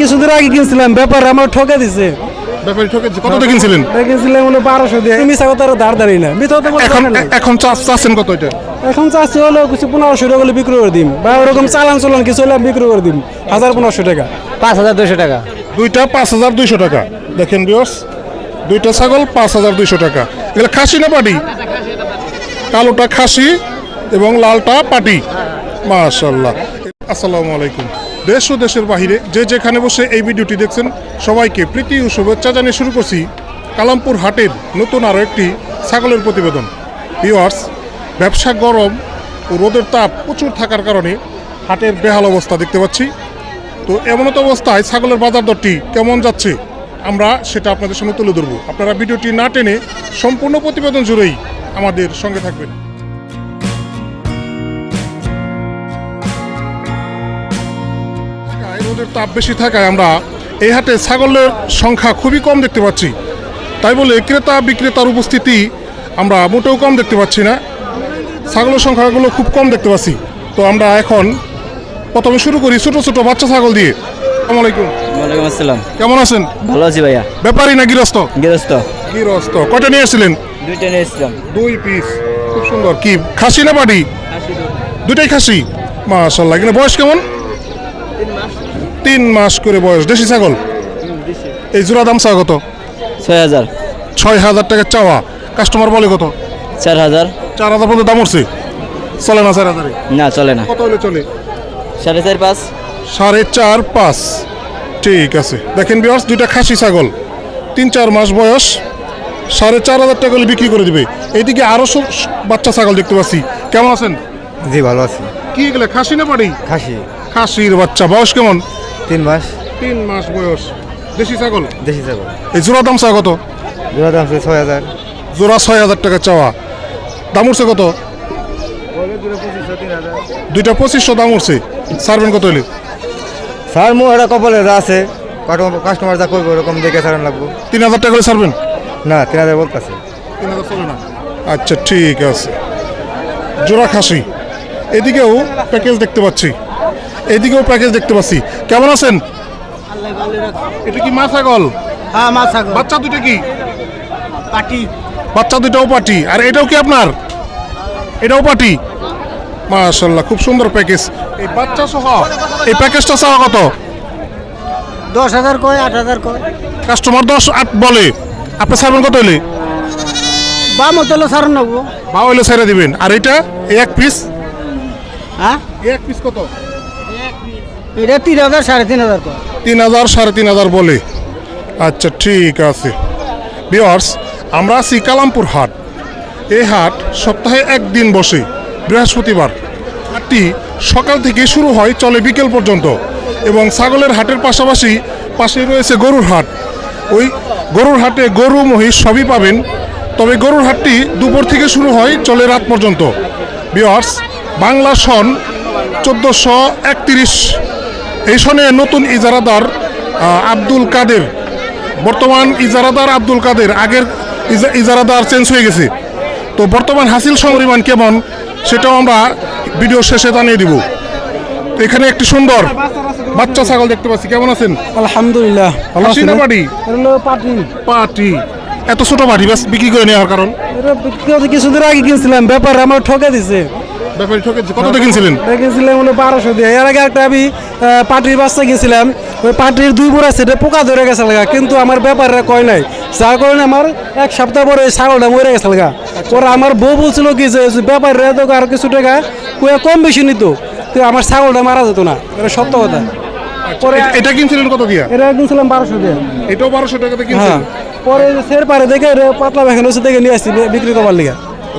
কিছুদিন আগে কিনছিলাম ব্যাপার আমার ঠকে দিছে। ব্যাপারী ঠকেছে কততে কিনছিলেন? কিনছিলাম হলো বারোশো দিয়ে। মিশা কথা ধার ধারি না। মিথ্যা কথা এখন এখন চাচ্ছেন কত এটা? এখন চাচ্ছি হলো কিছু পনেরোশো টাকা হলে বিক্রি করে দিম। বা ওরকম চালান চলান কিছু হলে বিক্রি করে দিম। হাজার পনেরোশো টাকা। পাঁচ হাজার দুশো টাকা। দুইটা পাঁচ হাজার দুইশো টাকা। দেখেন বিয়স দুইটা ছাগল পাঁচ হাজার দুইশো টাকা। এগুলো খাসি না পাটি? কালোটা খাসি এবং লালটা পাটি। মাশাল্লাহ আসসালামু আলাইকুম। দেশ ও দেশের বাহিরে যে যেখানে বসে এই ভিডিওটি দেখছেন, সবাইকে প্রীতি ও শুভেচ্ছা জানিয়ে শুরু করছি কালামপুর হাটের নতুন আরও একটি ছাগলের প্রতিবেদন। ভিওয়ার্স ব্যবসা গরম ও রোদের তাপ প্রচুর থাকার কারণে হাটের বেহাল অবস্থা দেখতে পাচ্ছি। তো এমন তো অবস্থায় ছাগলের বাজার দরটি কেমন যাচ্ছে, আমরা সেটা আপনাদের সামনে তুলে ধরবো। আপনারা ভিডিওটি না টেনে সম্পূর্ণ প্রতিবেদন জুড়েই আমাদের সঙ্গে থাকবেন। রোদের তাপ বেশি থাকায় আমরা এই হাটে ছাগলের সংখ্যা খুবই কম দেখতে পাচ্ছি। তাই বলে ক্রেতা বিক্রেতার উপস্থিতি আমরা মোটেও কম দেখতে পাচ্ছি না। ছাগলের সংখ্যাগুলো খুব কম দেখতে পাচ্ছি। তো আমরা এখন প্রথমে শুরু করি ছোট ছোট বাচ্চা ছাগল দিয়ে। আসসালামু আলাইকুম। ওয়ালাইকুম আসসালাম। কেমন আছেন? ভালো আছি ভাইয়া। ব্যাপারী না গৃহস্থ? গৃহস্থ। গৃহস্থ। কয়টা নিয়ে আসছিলেন দুইটা নিয়ে এসেছিলাম। দুই পিস। খুব সুন্দর। কি খাসি না পাটি দুটাই খাসি। মাশাল্লাহ কিন্তু বয়স কেমন? তিন মাস করে বয়স। দেশি ছাগল? এই জোড়া দাম চা কত? ছয় হাজার। ছয় হাজার টাকা চাওয়া। কাস্টমার বলে কত? চার হাজার। চার হাজার পর্যন্ত দাম উঠছে? চলে না চার হাজারে? না চলে না। কত হলে চলে? সাড়ে চার পাঁচ। সাড়ে চার পাঁচ। ঠিক আছে। দেখেন বিয়ার্স দুইটা খাসি ছাগল। তিন চার মাস বয়স। সাড়ে চার হাজার টাকা হলে বিক্রি করে দিবে। এইদিকে আরও সব বাচ্চা ছাগল দেখতে পাচ্ছি। কেমন আছেন? জি ভালো আছি। কি গেলে খাসি না পাড়ি খাসি। খাসির বাচ্চা। বয়স কেমন? তিন মাস। তিন মাস বয়স। দেশি ছাগল? দেশি ছাগল। এই জোড়া দাম চা কত? জোড়া দাম ছয় হাজার। জোড়া ছয় হাজার টাকা চাওয়া। দাম উঠছে কত? দুইটা পঁচিশশো দাম উঠছে। সারবেন কত হলে স্যার মো এটা কপালে যা আছে। কাস্টমার যা করব ওরকম দেখে সারান লাগবো। তিন হাজার টাকা করে সারবেন না তিন হাজার বলতেছে। তিন হাজার চলে না? আচ্ছা ঠিক আছে। জোড়া খাসি। এদিকেও প্যাকেজ দেখতে পাচ্ছি। এদিকেও প্যাকেজ দেখতে পাচ্ছি। কেমন আছেন? এটা কি মা ছাগল? হ্যাঁ মা ছাগল। বাচ্চা দুটো কি? পাটি। বাচ্চা দুটাও পাটি। আর এটাও কি আপনার? এটাও পাটি? মাশাল্লাহ খুব সুন্দর প্যাকেজ এই বাচ্চা সহ এই প্যাকেজটা সহ কত? দশ হাজার কয় আট হাজার কয়। কাস্টমার দশ আট বলে। আপনি ছাড়বেন কত হলে বা মতো সার নেব। বা হইলে ছেড়ে দিবেন। আর এটা এক পিস হ্যাঁ? এক পিস কত? এটা তিন হাজার, সাড়ে তিন হাজার তিন হাজার, সাড়ে তিন হাজার বলে। আচ্ছা ঠিক আছে। বিয়ার্স আমরা আছি কালামপুর হাট। এই হাট সপ্তাহে একদিন বসে, বৃহস্পতিবার। হাটটি সকাল থেকে শুরু হয়, চলে বিকেল পর্যন্ত। এবং ছাগলের হাটের পাশাপাশি পাশে রয়েছে গরুর হাট। ওই গরুর হাটে গরু, মহিষ সবই পাবেন। তবে গরুর হাটটি দুপুর থেকে শুরু হয়, চলে রাত পর্যন্ত। বিয়ার্স বাংলা সন চোদ্দোশো একত্রিশ। এই সনে নতুন ইজারাদার আব্দুল কাদের। বর্তমান ইজারাদার আব্দুল কাদের আগের ইজারাদার চেঞ্জ হয়ে গেছে। তো বর্তমান হাসিল পরিমাণ কেমন সেটাও আমরা ভিডিও শেষে জানিয়ে দিব। এখানে একটি সুন্দর বাচ্চা ছাগল দেখতে পাচ্ছি। কেমন আছেন? আলহামদুলিল্লাহ। ভালো? পাটি পাটি পাটি এত ছোট পাটি ব্যাস বিক্রি করে নেওয়ার কারণ। কিছুদিন আগে কিনছিলাম ব্যাপার আমার ঠকে দিছে। ব্যাপারী ঠকেছে। কত কিনছিলেন? কিনছিলাম হলো বারোশো দিয়ে। এর আগে একটা আমি পাটির বাচ্চা গেছিলাম ওই পাটির দুই বুড়া সেটা পোকা ধরে গেছে লাগা কিন্তু আমার ব্যাপারে কয় নাই। যার কারণে আমার এক সপ্তাহ পরে ছাগলটা মরে গেছে লাগা। পরে আমার বউ বলছিল কি যে ব্যাপারে তো আর কিছু টাকা কয়ে কম বেশি নিত তো আমার ছাগলটা মারা যেত না। এটা সত্য কথা। পরে এ- এটা কিনছিলেন কত দিয়া এটা কিনছিলাম বারোশো দিয়ে। এটাও বারোশো টাকাতে হ্যাঁ। পরে সের পারে দেখে পাতলা ভেখানো দেখে নিয়ে আসছি বিক্রি করবার লিগা।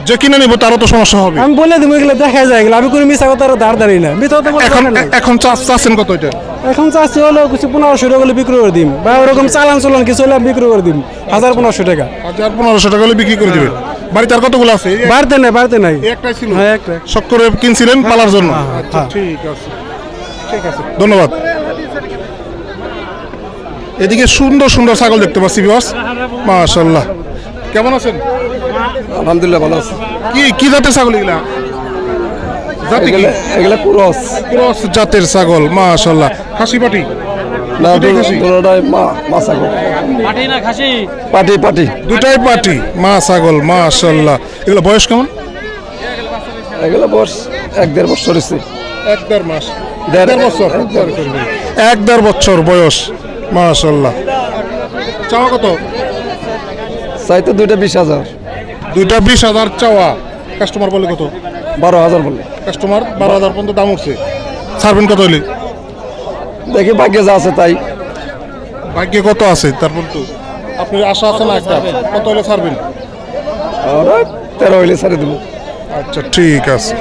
যে কিনে নিব তারও তো সমস্যা হবে। আমি বলে দিব এগুলো দেখা যায় এগুলো আমি কোনো মিশা কথা ধার না। মিথ্যা কথা বলতে এখন না। এখন চাষ চাচ্ছেন কত এটা? এখন চাচ্ছি হলো কিছু পনেরোশো টাকা হলে বিক্রি করে দিম। বা ওরকম চালান চলান কিছু হলে আমি বিক্রি করে দিম হাজার পনেরোশো টাকা। হাজার পনেরোশো টাকা হলে বিক্রি করে দিবেন বাড়িতে আর কতগুলো আছে? এই বাড়তে নাই বাড়তে নাই। একটাই ছিল। হ্যাঁ একটা শখ করে কিনছিলেন পালার জন্য? হ্যাঁ, হ্যাঁ, আচ্ছা হ্যাঁ। ঠিক আছে। ঠিক আছে। ধন্যবাদ। এদিকে সুন্দর সুন্দর ছাগল দেখতে পাচ্ছি বিবাস মাশাল্লাহ কেমন আছেন? আলহামদুলিল্লাহ ভালো আছি। কি কি জাতের ছাগল এগুলা? জাতি কি? এগুলা ক্রস। ক্রস জাতের ছাগল মাশাল্লাহ খাসি পাটি? না? দুটোটাই মা মা ছাগল। পাঠি না খাসি? পাটি পাটি। দুটাই পাটি মা ছাগল মাশাল্লাহ এগুলো বয়স কেমন? এগুলো বয়স এক দেড় বছর হয়েছে। এক দেড় মাস। দেড়- দেড় বছর? এক দেড় এক দেড় বছর বয়স মাশাল্লাহ চাওয়া কত? চাইতে দুইটা বিশ হাজার। দুইটা বিশ হাজার চাওয়া। কাস্টমার বলে কত? বারো হাজার বলে। কাস্টমার বারো হাজার পর্যন্ত দাম উঠছে। ছাড়বেন কত হলে দেখি ভাগ্যে যা আছে তাই। ভাগ্যে কত আছে? তারপর তো আপনি আশা আছে না একটা? কত হলে ছাড়বেন তেরো হইলে ছেড়ে দেবো। আচ্ছা ঠিক আছে।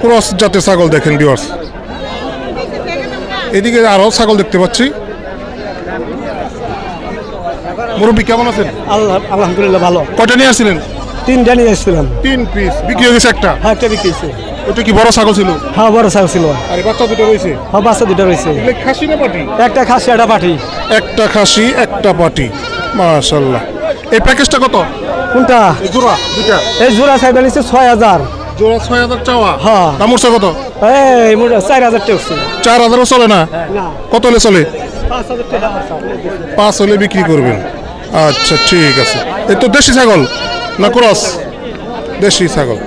ক্রস জাতের ছাগল দেখেন ভিউয়ার্স এদিকে আরও ছাগল দেখতে পাচ্ছি। মুরব্বী কেমন আছেন? আল্লাহ আলহামদুলিল্লাহ ভালো। কয়টা নিয়ে আসছিলেন? তিনটা নিয়ে এসেছিলাম তিন পিস বিক্রি হয়ে গেছে একটা? হ্যাঁ একটা বিক্রি হয়েছে। ওটা কি বড় ছাগল ছিল? হ্যাঁ বড় ছাগল ছিল। আর বাচ্চা দুটো রয়েছে? হ্যাঁ বাচ্চা দুটো রয়েছে। খাসি না পাটি? একটা খাসি একটা পাঠি একটা খাসি একটা পাটি। মাশাল্লাহ এই প্যাকেজটা কত? কোনটা? এই জোড়া দুটা এই জোড়া সাইড নিচ্ছে ছয় হাজার। জোড়া ছয় হাজার চাওয়া? হ্যাঁ। দাম উঠছে কত? এই চার হাজার টাকা চার হাজারও চলে না? না। কত হলে চলে? পাঁচ হলে বিক্রি করবেন। আচ্ছা ঠিক আছে। এই তো দেশি ছাগল না ক্রস? দেশি ছাগল।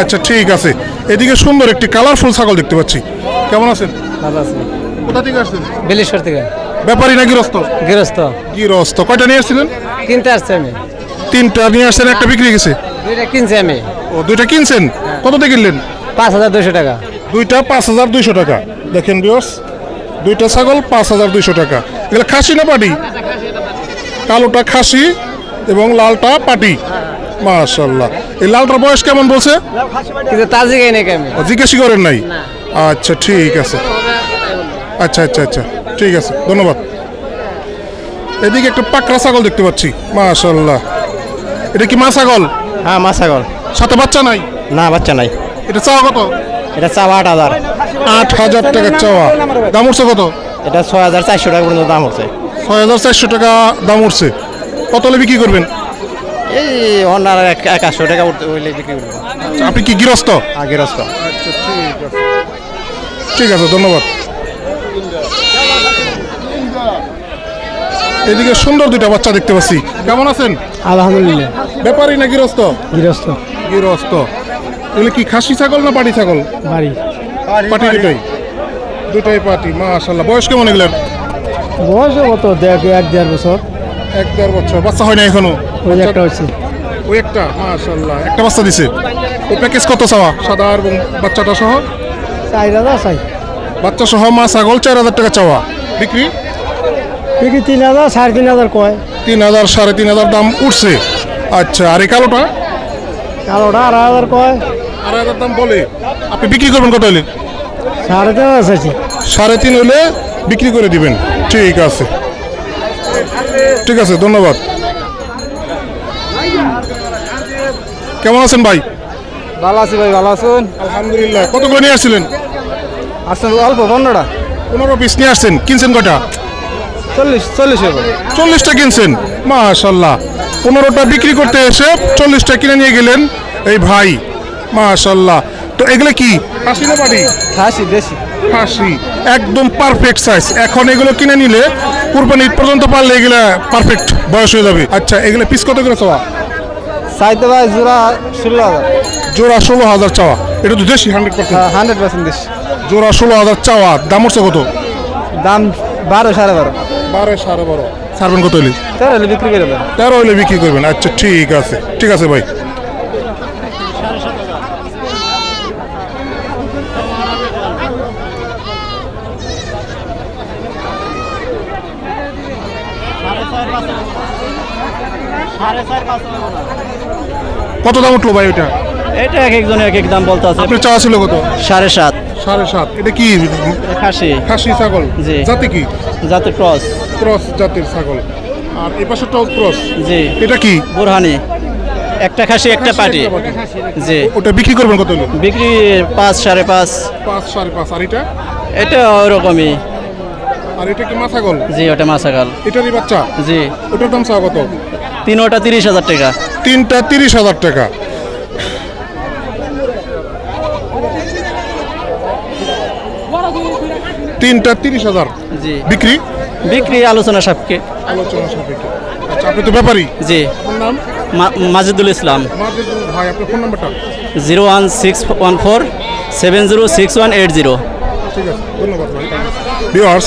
আচ্ছা ঠিক আছে। এদিকে সুন্দর একটি কালারফুল ছাগল দেখতে পাচ্ছি। কেমন আছেন? ভালো আছে। কোথা থেকে আসছেন? বেলেশ্বর থেকে। ব্যাপারী না গৃহস্থ? গৃহস্থ। গৃহস্থ। কয়টা নিয়ে আসছিলেন? কিনতে আসছে আমি। তিনটা নিয়ে আসছেন একটা বিক্রি গেছে দুইটা কিনছি আমি। ও দুইটা কিনছেন? কত দিয়ে কিনলেন? পাঁচ হাজার দুশো টাকা। দুইটা পাঁচ হাজার দুইশো টাকা। দেখেন বিয়স দুইটা ছাগল পাঁচ হাজার দুইশো টাকা। এগুলো খাসি না পাটি? কালোটা খাসি এবং লালটা পাটি। মাশাল্লাহ এই লালটার বয়স কেমন বলছে? কিন্তু আমি জিজ্ঞেসই করেন নাই? আচ্ছা ঠিক আছে। আচ্ছা আচ্ছা আচ্ছা। ঠিক আছে ধন্যবাদ। এদিকে একটা পাকড়া ছাগল দেখতে পাচ্ছি। মাশাল্লাহ এটা কি মা ছাগল? হ্যাঁ মা ছাগল। সাথে বাচ্চা নাই? না বাচ্চা নাই। এটা চাওয়া কত? এটা চাওয়া আট হাজার। আট হাজার টাকা চাওয়া। দাম উঠছে কত? এটা ছয় হাজার চারশো টাকা পর্যন্ত দাম হচ্ছে ছয় হাজার চারশো টাকা দাম উঠছে। কত হলে বিক্রি করবেন? এই অন্যার একাশশো টাকা উঠতে হইলে বিক্রি করব। আচ্ছা, আপনি কি গৃহস্থ? আগের রাস্তা ঠিক আছে। ধন্যবাদ। এদিকে সুন্দর দুইটা বাচ্চা দেখতে পাচ্ছি। কেমন আছেন? আলহামদুলিল্লাহ। ব্যাপারী না গৃহস্থ? গৃহস্থ। গৃহস্থ। এগুলো কি খাসি ছাগল না পাটি ছাগল? বাড়ি। পাটি দুটাই। দুটাই পাটি মাশাল্লাহ বয়স কেমন এগুলোর? বয়স কত? দেখ এক দেড় বছর। এক দেড় বছর। বাচ্চা হয় না এখনও? ওই একটা হচ্ছে ওই একটা? মাশাল্লাহ একটা বাচ্চা দিছে। ওই প্যাকেজ কত চাওয়া? সাদা এবং বাচ্চাটা সহ? চার হাজার চাই। বাচ্চা সহ মা ছাগল চার হাজার টাকা চাওয়া। বিক্রি? বিক্রি তিন হাজার সাড়ে তিন হাজার কয়। তিন হাজার সাড়ে তিন হাজার দাম উঠছে। আচ্ছা আর এই কালোটা? কালোটা আড়াই হাজার কয়। আড়াই হাজার দাম বলে। আপনি বিক্রি করবেন কত হলে সাড়ে তিন হাজার চাইছি। সাড়ে তিন হলে বিক্রি করে দিবেন। ঠিক আছে। ঠিক আছে ধন্যবাদ। কেমন আছেন ভাই? ভালো আছি ভাই ভালো আছেন? আলহামদুলিল্লাহ। কতগুলো নিয়ে আসছিলেন? আসছেন অল্প পনেরোটা। পনেরো পিস নিয়ে আসছেন। কিনছেন কটা? চল্লিশ চল্লিশ চল্লিশটা কিনছেন? মাশাল্লাহ। পনেরোটা বিক্রি করতে এসে চল্লিশটা কিনে নিয়ে গেলেন এই ভাই। মাশাল্লাহ। তো এগুলো কি? খাসি না বাড়ি খাসি দেশি। খাসি। একদম পারফেক্ট সাইজ এখন এগুলো কিনে নিলে কুরবানি ঈদ পর্যন্ত পারলে এগুলো পারফেক্ট বয়স হয়ে যাবে। আচ্ছা এগুলো পিস কত করে চাওয়া? চাইতে ভাই জোড়া ষোলো হাজার। জোড়া ষোলো হাজার চাওয়া। এটা তো দেশি হান্ড্রেড পার্সেন্ট হান্ড্রেড পার্সেন্ট দেশি। জোড়া ষোলো হাজার চাওয়া। দাম হচ্ছে কত? দাম বারো সাড়ে বারো। বারো সাড়ে বারো। ছাড়বেন কত হলে তেরো হলে বিক্রি করে দেবেন। তেরো হলে বিক্রি করবেন। আচ্ছা ঠিক আছে। ঠিক আছে ভাই। কত দাম উঠল ভাই ওইটা এটা এক একজনে এক এক দাম বলতে আছে। আপনি চাওয়া ছিল কত? সাড়ে সাত। সাড়ে সাত। এটা কি? খাসি। খাসি ছাগল? জি। জাতি কি? যাতে ক্রস। ক্রস জাতের ছাগল। আর এই পাশেরটাও ক্রস। জি। এটা কি? বুরহানি। একটা খাসি একটা পাটি। জি। ওটা বিক্রি করবেন কত বিক্রি পাঁচ সাড়ে পাঁচ। পাঁচ সাড়ে পাঁচ। আর এটা? এটা ওরকমই। আর এটা কি মা ছাগল? জি ওটা মাসাকাল এটারই বাচ্চা? জি। ওটার দাম চাওয়া কত? তিনোটা তিরিশ হাজার টাকা। তিনটা তিরিশ হাজার টাকা। তিনটা তিরিশ হাজার। জি। বিক্রি? বিক্রি আলোচনা সাপকে আলোচনা সাপেক্ষে। আচ্ছা আপনি তো ব্যাপারী। জি। আপনার নাম? মাজিদুল ইসলাম। মাজেদুল ভাই আপনার ফোন নাম্বারটা? Zero one six one four seven zero six one eight zero. ঠিক আছে। ধন্যবাদ ভাই। ভিউয়ার্স